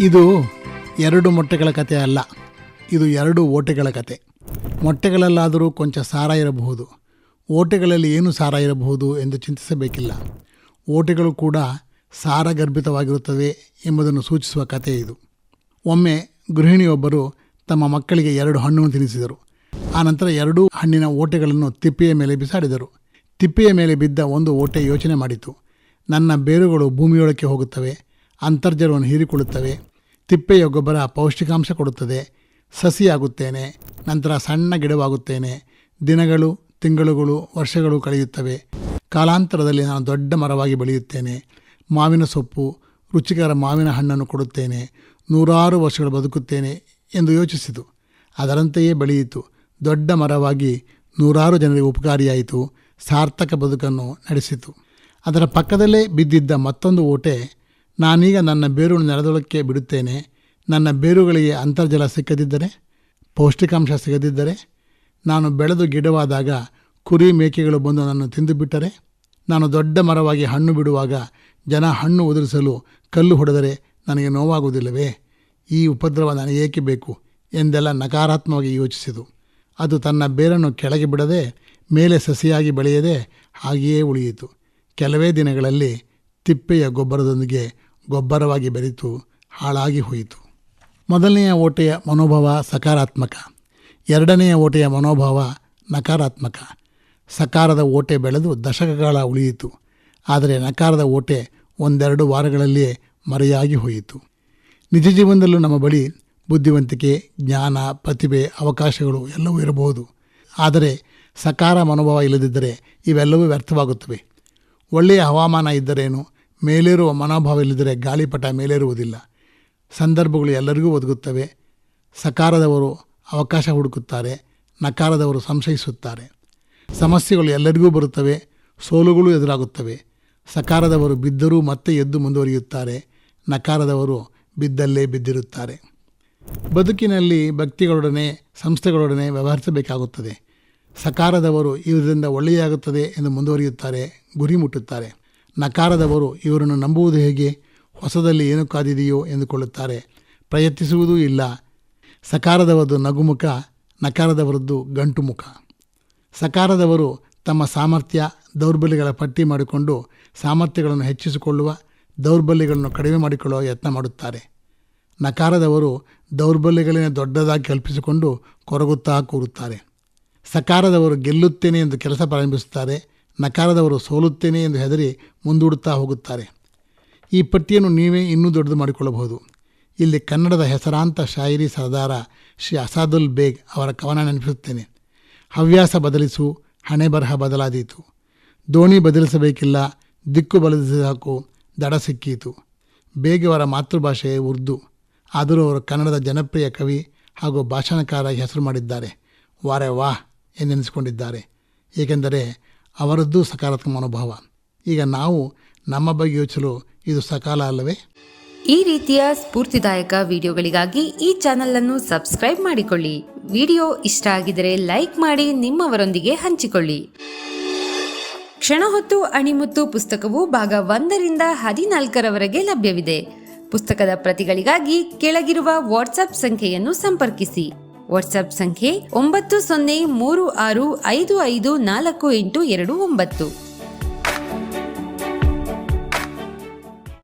ಇದು ಎರಡು ಮೊಟ್ಟೆಗಳ ಕತೆ ಅಲ್ಲ. ಇದು ಎರಡು ಓಟೆಗಳ ಕತೆ. ಮೊಟ್ಟೆಗಳಲ್ಲಾದರೂ ಕೊಂಚ ಸಾರ ಇರಬಹುದು. ಓಟೆಗಳಲ್ಲಿ ಏನು ಸಾರ ಇರಬಹುದು ಎಂದು ಚಿಂತಿಸಬೇಕಿಲ್ಲ. ಓಟೆಗಳು ಕೂಡ ಸಾರಗರ್ಭಿತವಾಗಿರುತ್ತವೆ ಎಂಬುದನ್ನು ಸೂಚಿಸುವ ಕತೆ ಇದು. ಒಮ್ಮೆ ಗೃಹಿಣಿಯೊಬ್ಬರು ತಮ್ಮ ಮಕ್ಕಳಿಗೆ ಎರಡು ಹಣ್ಣನ್ನು ತಿನ್ನಿಸಿದರು. ಆನಂತರ ಎರಡೂ ಹಣ್ಣಿನ ಓಟೆಗಳನ್ನು ತಿಪ್ಪೆಯ ಮೇಲೆ ಬಿಸಾಡಿದರು. ತಿಪ್ಪೆಯ ಮೇಲೆ ಬಿದ್ದ ಒಂದು ಓಟೆ ಯೋಚನೆ ಮಾಡಿತು. ನನ್ನ ಬೇರುಗಳು ಭೂಮಿಯೊಳಕ್ಕೆ ಹೋಗುತ್ತವೆ. ಅಂತರ್ಜಲವನ್ನು ಹೀರಿಕೊಳ್ಳುತ್ತವೆ. ತಿಪ್ಪೆಯ ಗೊಬ್ಬರ ಪೌಷ್ಟಿಕಾಂಶ ಕೊಡುತ್ತದೆ. ಸಸಿಯಾಗುತ್ತೇನೆ. ನಂತರ ಸಣ್ಣ ಗಿಡವಾಗುತ್ತೇನೆ. ದಿನಗಳು, ತಿಂಗಳುಗಳು, ವರ್ಷಗಳು ಕಳೆಯುತ್ತವೆ. ಕಾಲಾಂತರದಲ್ಲಿ ನಾನು ದೊಡ್ಡ ಮರವಾಗಿ ಬೆಳೆಯುತ್ತೇನೆ. ಮಾವಿನ ಸೊಪ್ಪು, ರುಚಿಕರ ಮಾವಿನ ಹಣ್ಣನ್ನು ಕೊಡುತ್ತೇನೆ. ನೂರಾರು ವರ್ಷಗಳು ಬದುಕುತ್ತೇನೆ ಎಂದು ಯೋಚಿಸಿತು. ಅದರಂತೆಯೇ ಬೆಳೆಯಿತು. ದೊಡ್ಡ ಮರವಾಗಿ ನೂರಾರು ಜನರಿಗೆ ಉಪಕಾರಿಯಾಯಿತು. ಸಾರ್ಥಕ ಬದುಕನ್ನು ನಡೆಸಿತು. ಅದರ ಪಕ್ಕದಲ್ಲೇ ಬಿದ್ದಿದ್ದ ಮತ್ತೊಂದು ಓಟೆ ನಾನೀಗ ನನ್ನ ಬೇರು ನೆಲದೊಳಕ್ಕೆ ಬಿಡುತ್ತೇನೆ. ನನ್ನ ಬೇರುಗಳಿಗೆ ಅಂತರ್ಜಲ ಸಿಕ್ಕದಿದ್ದರೆ, ಪೌಷ್ಟಿಕಾಂಶ ಸಿಗದಿದ್ದರೆ, ನಾನು ಬೆಳೆದು ಗಿಡವಾದಾಗ ಕುರಿ ಮೇಕೆಗಳು ಬಂದು ನನ್ನನ್ನು ತಿಂದುಬಿಟ್ಟರೆ ನಾನು ದೊಡ್ಡ ಮರವಾಗಿ ಹಣ್ಣು ಬಿಡುವಾಗ ಜನ ಹಣ್ಣು ಉದುರಿಸಲು ಕಲ್ಲು ಹೊಡೆದರೆ ನನಗೆ ನೋವಾಗುವುದಿಲ್ಲವೇ? ಈ ಉಪದ್ರವ ನನಗೆ ಏಕೆ ಬೇಕು? ಎಂದೆಲ್ಲ ನಕಾರಾತ್ಮಕವಾಗಿ ಯೋಚಿಸಿತು. ಅದು ತನ್ನ ಬೇರನ್ನು ಕೆಳಗೆ ಬಿಡದೆ, ಮೇಲೆ ಸಸಿಯಾಗಿ ಬೆಳೆಯದೆ ಹಾಗೆಯೇ ಉಳಿಯಿತು. ಕೆಲವೇ ದಿನಗಳಲ್ಲಿ ತಿಪ್ಪೆಯ ಗೊಬ್ಬರದೊಂದಿಗೆ ಗೊಬ್ಬರವಾಗಿ ಬೆರೆತು ಹಾಳಾಗಿ ಹೋಯಿತು. ಮೊದಲನೆಯ ಓಟೆಯ ಮನೋಭಾವ ಸಕಾರಾತ್ಮಕ. ಎರಡನೆಯ ಓಟೆಯ ಮನೋಭಾವ ನಕಾರಾತ್ಮಕ. ಸಕಾರದ ಓಟೆ ಬೆಳೆದು ದಶಕಗಳ ಉಳಿಯಿತು. ಆದರೆ ನಕಾರದ ಓಟೆ ಒಂದೆರಡು ವಾರಗಳಲ್ಲಿಯೇ ಮರೆಯಾಗಿ ಹೋಯಿತು. ನಿಜ ಜೀವನದಲ್ಲೂ ನಮ್ಮ ಬಳಿ ಬುದ್ಧಿವಂತಿಕೆ, ಜ್ಞಾನ, ಪ್ರತಿಭೆ, ಅವಕಾಶಗಳು ಎಲ್ಲವೂ ಇರಬಹುದು. ಆದರೆ ಸಕಾರ ಮನೋಭಾವ ಇಲ್ಲದಿದ್ದರೆ ಇವೆಲ್ಲವೂ ವ್ಯರ್ಥವಾಗುತ್ತವೆ. ಒಳ್ಳೆಯ ಹವಾಮಾನ ಇದ್ದರೇನು? ಮೇಲೇರುವ ಮನೋಭಾವ ಇಲ್ಲದಿದ್ದರೆ ಗಾಳಿಪಟ ಮೇಲೇರುವುದಿಲ್ಲ. ಸಂದರ್ಭಗಳು ಎಲ್ಲರಿಗೂ ಒದಗುತ್ತವೆ. ಸಕಾರದವರು ಅವಕಾಶ ಹುಡುಕುತ್ತಾರೆ, ನಕಾರದವರು ಸಂಶಯಿಸುತ್ತಾರೆ. ಸಮಸ್ಯೆಗಳು ಎಲ್ಲರಿಗೂ ಬರುತ್ತವೆ, ಸೋಲುಗಳು ಎದುರಾಗುತ್ತವೆ. ಸಕಾರದವರು ಬಿದ್ದರೂ ಮತ್ತೆ ಎದ್ದು ಮುಂದುವರಿಯುತ್ತಾರೆ, ನಕಾರದವರು ಬಿದ್ದಲ್ಲೇ ಬಿದ್ದಿರುತ್ತಾರೆ. ಬದುಕಿನಲ್ಲಿ ಭಕ್ತಿಗಳೊಡನೆ, ಸಂಸ್ಥೆಗಳೊಡನೆ ವ್ಯವಹರಿಸಬೇಕಾಗುತ್ತದೆ. ಸಕಾರದವರು ಇವರಿಂದ ಒಳ್ಳೆಯಾಗುತ್ತದೆ ಎಂದು ಮುಂದುವರಿಯುತ್ತಾರೆ, ಗುರಿ ಮುಟ್ಟುತ್ತಾರೆ. ನಕಾರದವರು ಇವರನ್ನು ನಂಬುವುದು ಹೇಗೆ? ಹೊಸದಲ್ಲಿ ಏನು ಕಾದಿದೆಯೋ ಎಂದುಕೊಳ್ಳುತ್ತಾರೆ. ಪ್ರಯತ್ನಿಸುವುದೂ ಇಲ್ಲ. ಸಕಾರದವರದ್ದು ನಗುಮುಖ, ನಕಾರದವರದ್ದು ಗಂಟು ಮುಖ ಸಕಾರದವರು ತಮ್ಮ ಸಾಮರ್ಥ್ಯ, ದೌರ್ಬಲ್ಯಗಳ ಪಟ್ಟಿ ಮಾಡಿಕೊಂಡು ಸಾಮರ್ಥ್ಯಗಳನ್ನು ಹೆಚ್ಚಿಸಿಕೊಳ್ಳುವ, ದೌರ್ಬಲ್ಯಗಳನ್ನು ಕಡಿಮೆ ಮಾಡಿಕೊಳ್ಳುವ ಯತ್ನ ಮಾಡುತ್ತಾರೆ. ನಕಾರದವರು ದೌರ್ಬಲ್ಯಗಳನ್ನೇ ದೊಡ್ಡದಾಗಿ ಕಲ್ಪಿಸಿಕೊಂಡು ಕೊರಗುತ್ತಾ ಕೂರುತ್ತಾರೆ. ಸಕಾರದವರು ಗೆಲ್ಲುತ್ತೇನೆ ಎಂದು ಕೆಲಸ ಪ್ರಾರಂಭಿಸುತ್ತಾರೆ. ನಕಾರದವರು ಸೋಲುತ್ತೇನೆ ಎಂದು ಹೆದರಿ ಮುಂದೂಡುತ್ತಾ ಹೋಗುತ್ತಾರೆ. ಈ ಪಟ್ಟಿಯನ್ನು ನೀವೇ ಇನ್ನೂ ದೊಡ್ಡದು ಮಾಡಿಕೊಳ್ಳಬಹುದು. ಇಲ್ಲಿ ಕನ್ನಡದ ಹೆಸರಾಂತ ಶಾಯಿರಿ ಸರದಾರ ಶ್ರೀ ಅಸಾದುಲ್ ಬೇಗ್ ಅವರ ಕವನ ನೆನಪಿಸುತ್ತೇನೆ. ಹವ್ಯಾಸ ಬದಲಿಸು, ಹಣೆ ಬರಹ ಬದಲಾದೀತು. ದೋಣಿ ಬದಲಿಸಬೇಕಿಲ್ಲ, ದಿಕ್ಕು ಬದಲಿಸಿದ ಹಾಕು ದಡ ಸಿಕ್ಕೀತು. ಬೇಗವರ ಮಾತೃಭಾಷೆ ಉರ್ದು. ಆದರೂ ಅವರು ಕನ್ನಡದ ಜನಪ್ರಿಯ ಕವಿ ಹಾಗೂ ಭಾಷಣಕಾರ ಹೆಸರು ಮಾಡಿದ್ದಾರೆ. ವಾರೆ ವಾಹ್ ಎಂದೆನಿಸಿಕೊಂಡಿದ್ದಾರೆ ಏಕೆಂದರೆ ಅವರದ್ದು ಸಕಾರಾತ್ಮಕ ಮನೋಭಾವ. ಈಗ ನಾವು ನಮ್ಮ ಬಗ್ಗೆ ಯೋಚಿಸಲು ಇದು ಸಕಾಲ ಅಲ್ಲವೇ? ಈ ರೀತಿಯ ಸ್ಫೂರ್ತಿದಾಯಕ ವಿಡಿಯೋಗಳಿಗಾಗಿ ಈ ಚಾನೆಲ್ ಅನ್ನು ಸಬ್ಸ್ಕ್ರೈಬ್ ಮಾಡಿಕೊಳ್ಳಿ. ವಿಡಿಯೋ ಇಷ್ಟ ಆಗಿದರೆ ಲೈಕ್ ಮಾಡಿ, ನಿಮ್ಮವರೊಂದಿಗೆ ಹಂಚಿಕೊಳ್ಳಿ. ಕ್ಷಣ ಹೊತ್ತು ಅಣಿಮುತ್ತು ಪುಸ್ತಕವು ಭಾಗ ಒಂದರಿಂದ ಹದಿನಾಲ್ಕರವರೆಗೆ ಲಭ್ಯವಿದೆ. ಪುಸ್ತಕದ ಪ್ರತಿಗಳಿಗಾಗಿ ಕೆಳಗಿರುವ ವಾಟ್ಸಪ್ ಸಂಖ್ಯೆಯನ್ನು ಸಂಪರ್ಕಿಸಿ. ವಾಟ್ಸ್ಆಪ್ ಸಂಖ್ಯೆ ಒಂಬತ್ತು ಸೊನ್ನೆ ಮೂರು ಆರು ಐದು ಐದು ನಾಲ್ಕು ಎಂಟು ಎರಡು ಒಂಬತ್ತು.